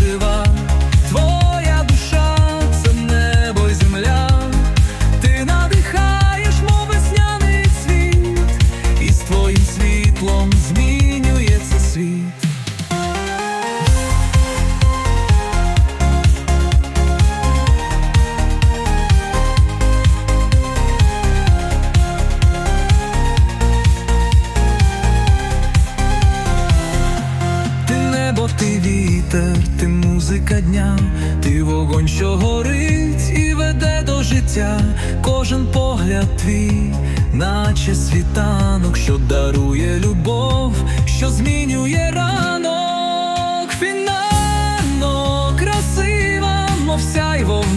je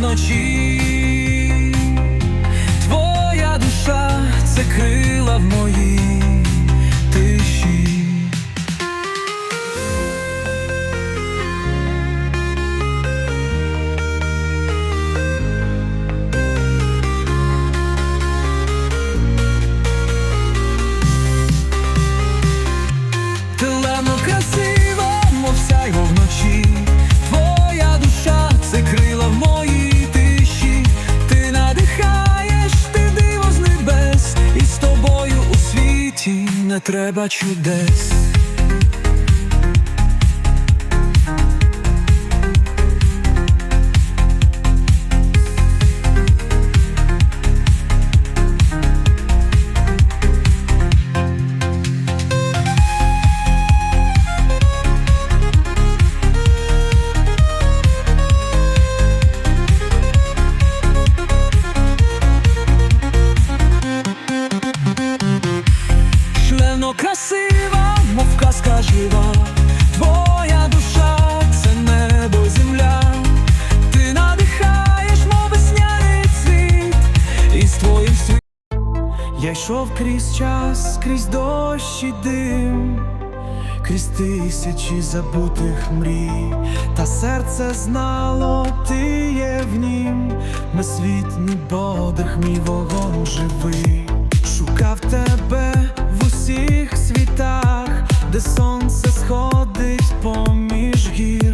noite. треба чудес. плачі дим, крізь тисячі забутих мрій, та серце знало, ти є в нім, на світ подих, мій вогонь живий, шукав тебе в усіх світах, де сонце сходить поміж гір.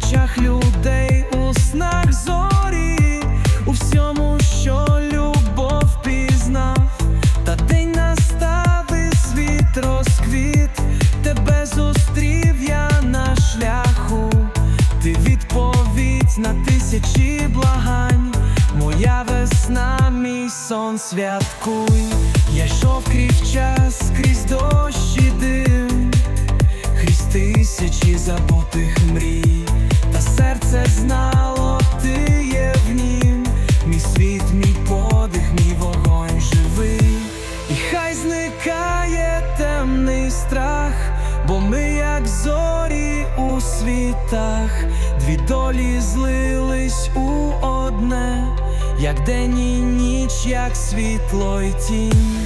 очах людей. як день і ніч, як світло й тінь.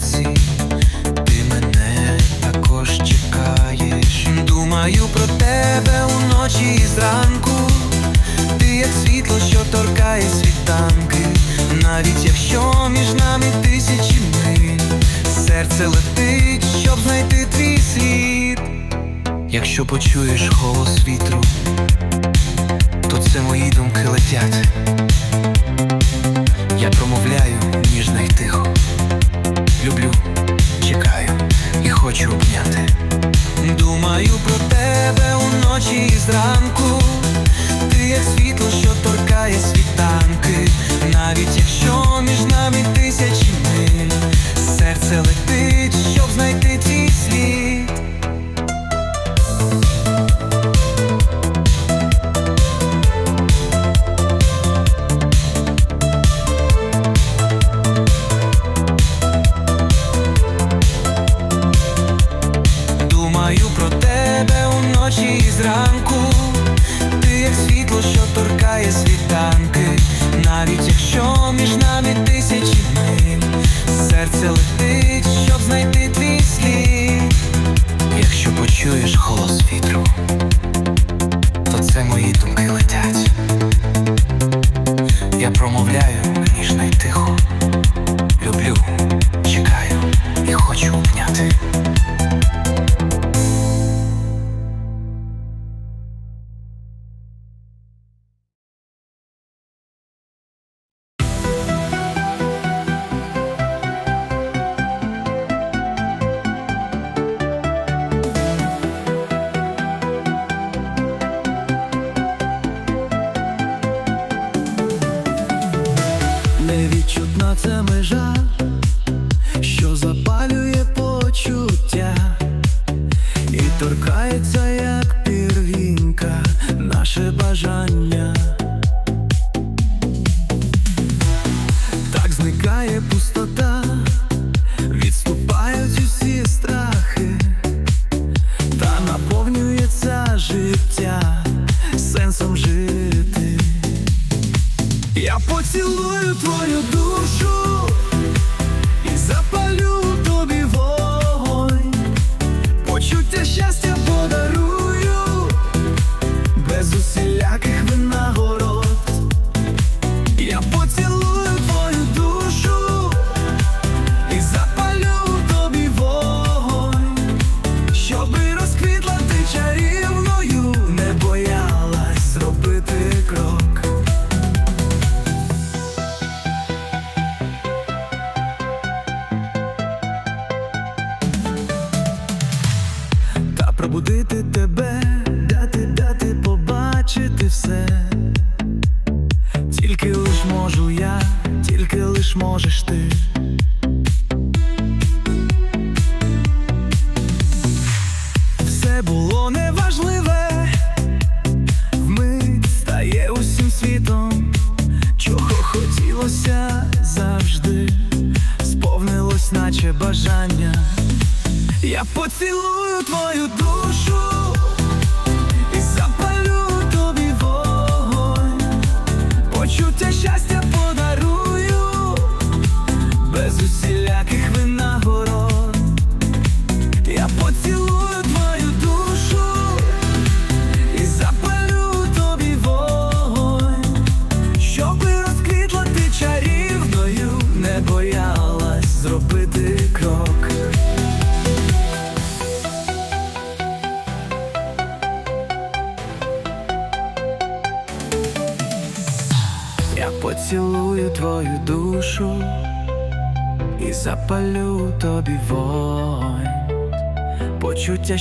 серці, ти мене також чекаєш. Думаю про тебе уночі і зранку. Ти як світло, що торкає світанки, навіть якщо між нами тисячі миль серце летить, щоб знайти твій світ. Якщо почуєш голос вітру, то це мої думки летять. Я промовляю ніжно й тихо. ночі і зранку, ти як світло, що торкає світанки, навіть якщо.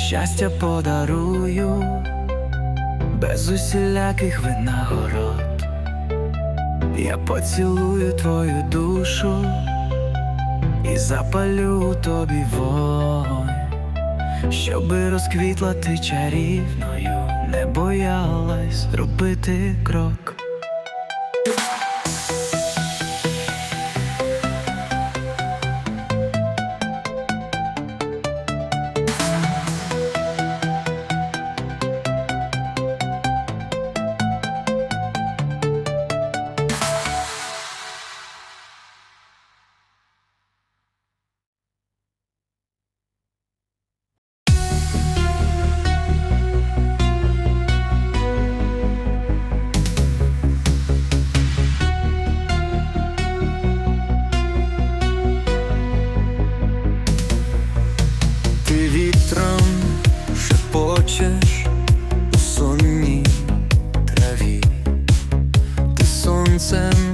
щастя подарую, без усіляких винагород, я поцілую твою душу і запалю тобі вогонь, щоби розквітла ти чарівною, не боялась робити крок. lonesome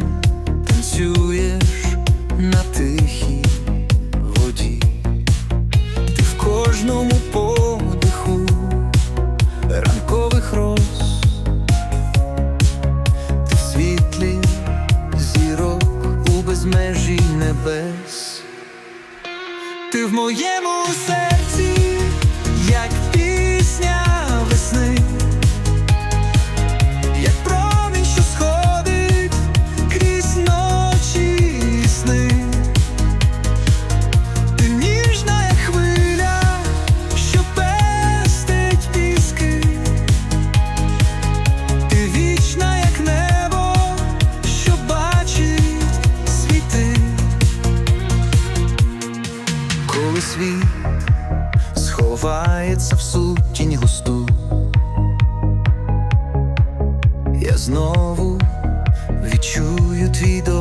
ховається в сутінь густу. Я знову відчую твій до.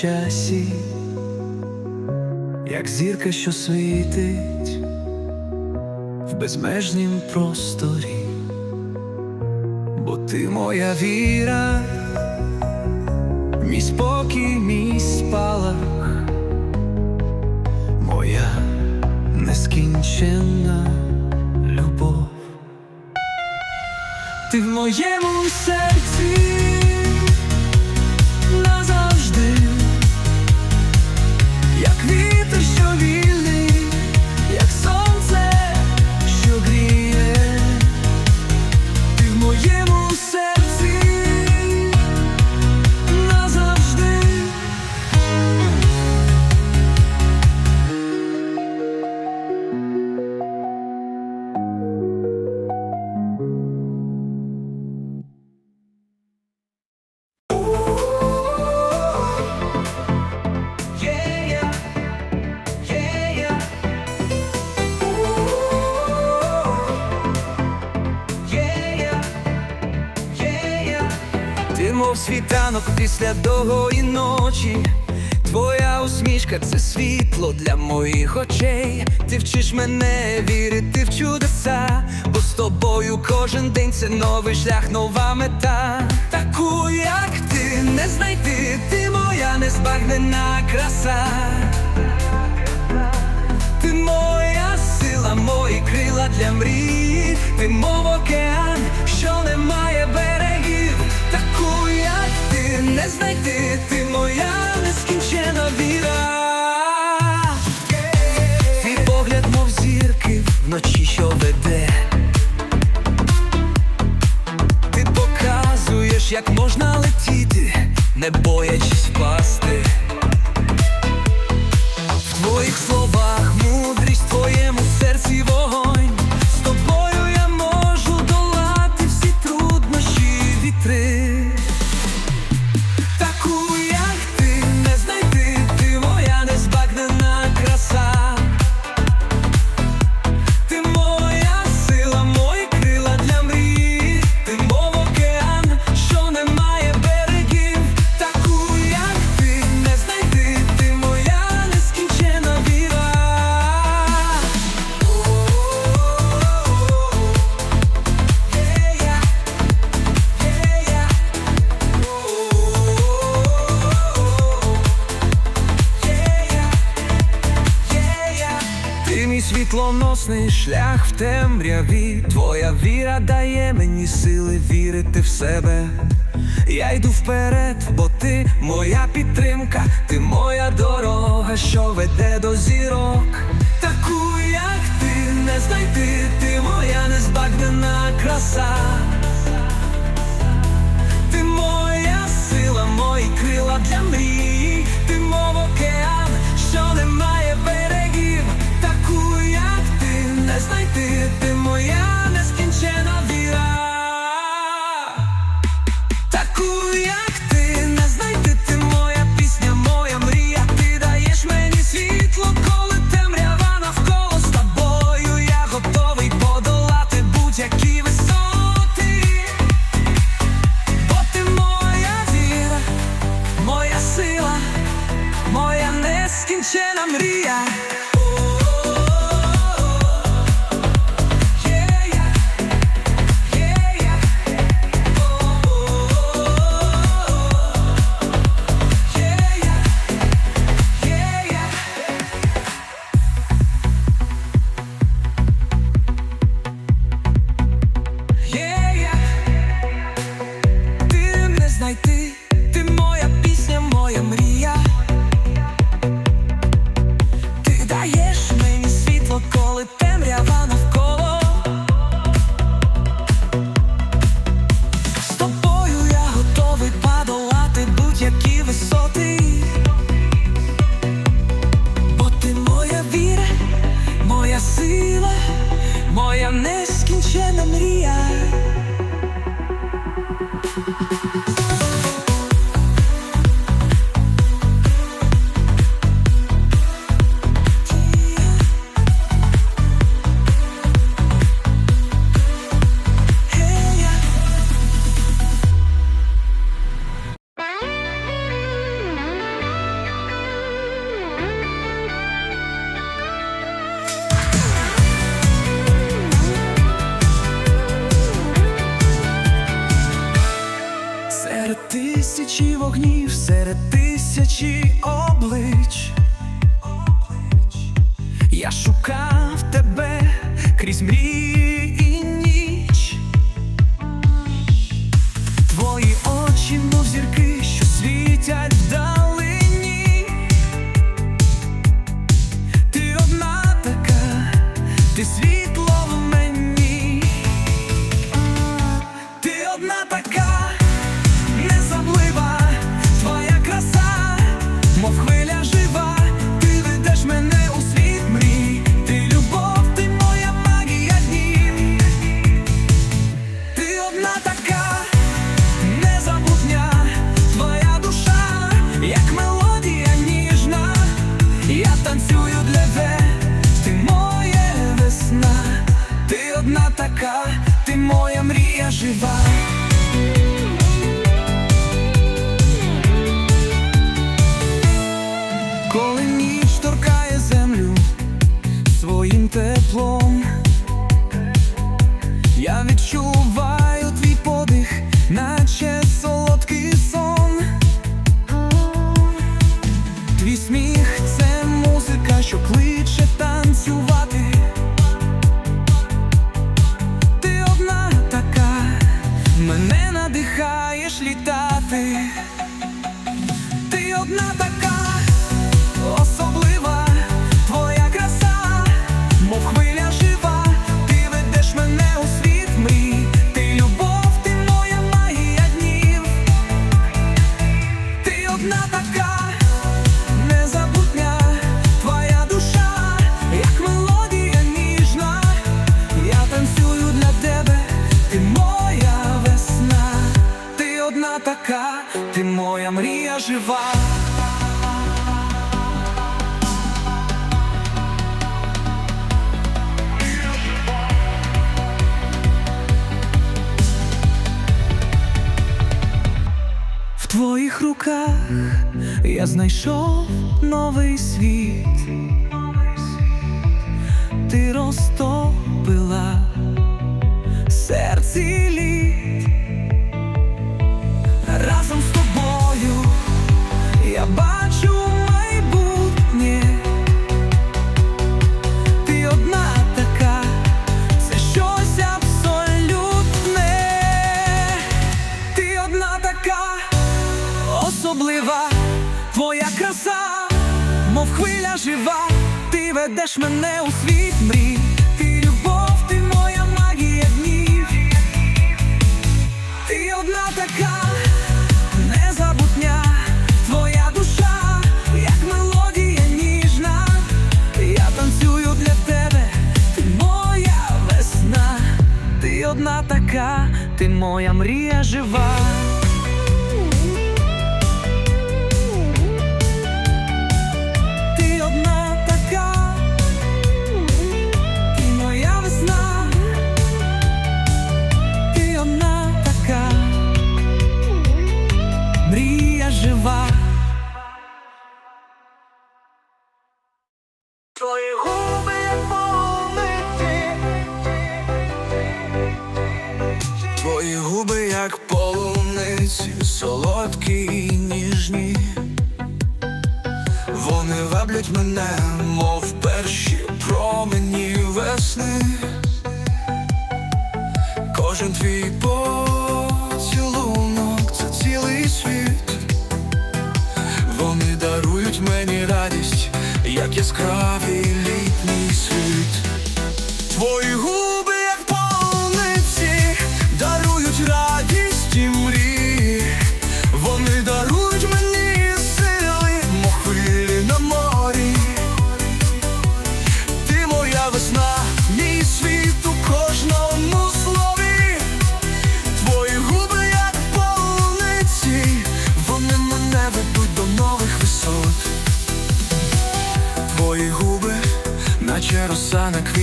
часі, як зірка, що світить в безмежнім просторі, бо ти моя віра, мій спокій, мій спалах, моя нескінченна любов, ти в моєму серці. ранок після довгої ночі, твоя усмішка це світло для моїх очей. Ти вчиш мене вірити в чудеса, бо з тобою кожен день це новий шлях, нова мета. Таку, як ти не знайти, ти моя незбагнена краса. Ти моя сила, мої крила для мрій, ти мов океан, що не має берег не знайти, ти моя нескінчена віра, твій погляд, мов зірки, вночі що веде. Ти показуєш, як можна летіти, не боячись впасти сили вірити в себе. Я йду вперед, бо ти моя підтримка, ти моя дорога, що веде до зірок. Таку, як ти, не знайти, ти моя незбагнена краса. Ти моя сила, мої крила для мрій. żywa. ведеш мене у світ мрій, ти любов, ти моя магія днів, ти одна така незабутня, твоя душа, як мелодія ніжна, я танцюю для тебе, ти моя весна, ти одна така, ти моя мрія жива. мрія жива.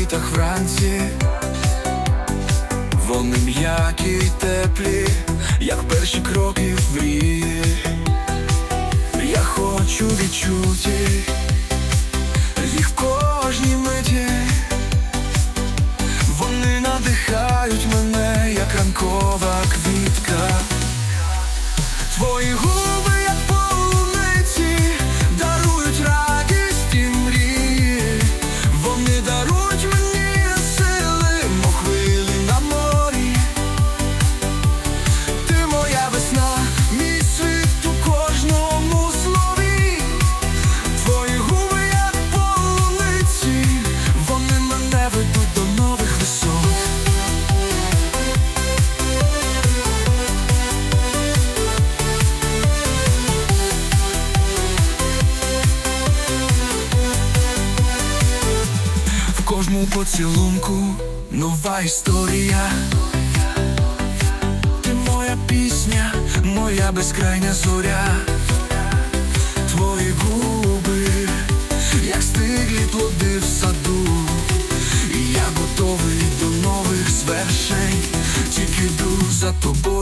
квітах вранці, вони м'які й теплі, як перші кроки в мрії. Я хочу відчути їх в кожній миті, вони надихають мене. історія, ти моя пісня, моя безкрайня зоря, твої губи, як стиглі плоди в саду, І я готовий до нових звершень, тільки йду за тобою.